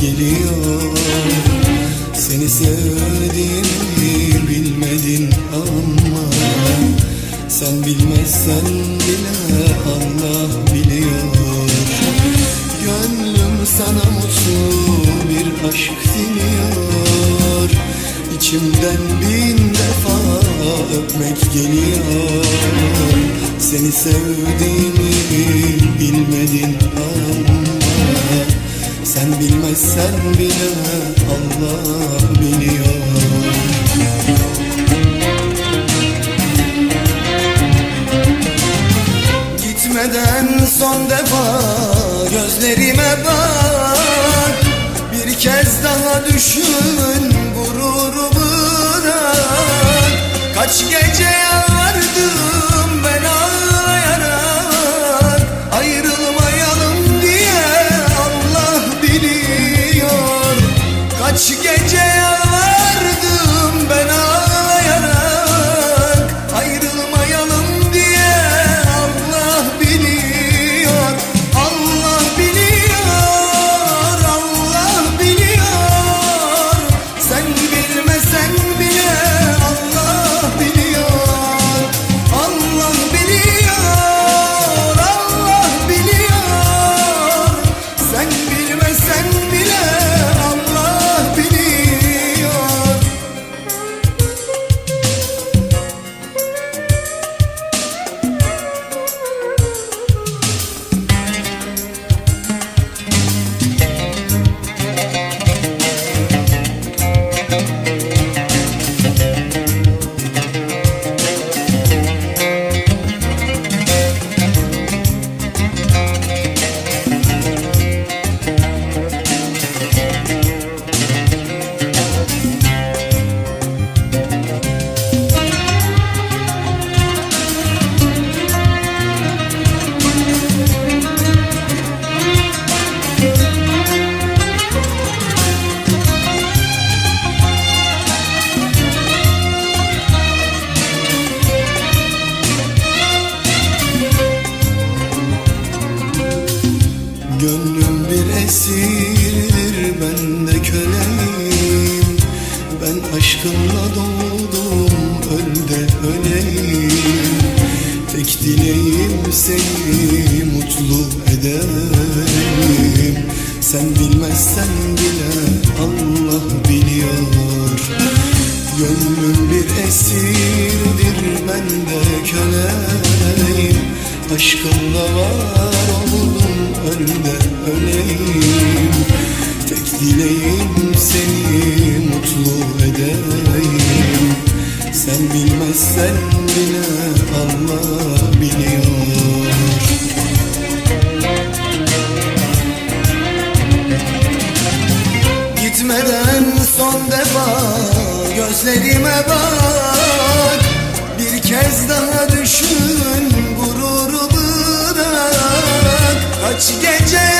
geliyor. Seni sevdiğimi bilmedin ama Sen bilmezsen bile Allah biliyor Gönlüm sana mutlu bir aşk diliyor. İçimden bin defa öpmek geliyor. Seni sevdiğimi bilmedin ama Sen bilmezsen bile Allah biliyor. Gitmeden son defa gözlerime bak. Bir kez daha düşün gururumu bırak. Kaç gece Kaç gece Tek dileğim seni mutlu edeyim Sen bilmezsen bile Allah biliyor. Gönlüm bir esirdir ben de köleyim. Aşkınla var oldum öl gözlerime bak Bir kez daha düşün gururu bırak Kaç gece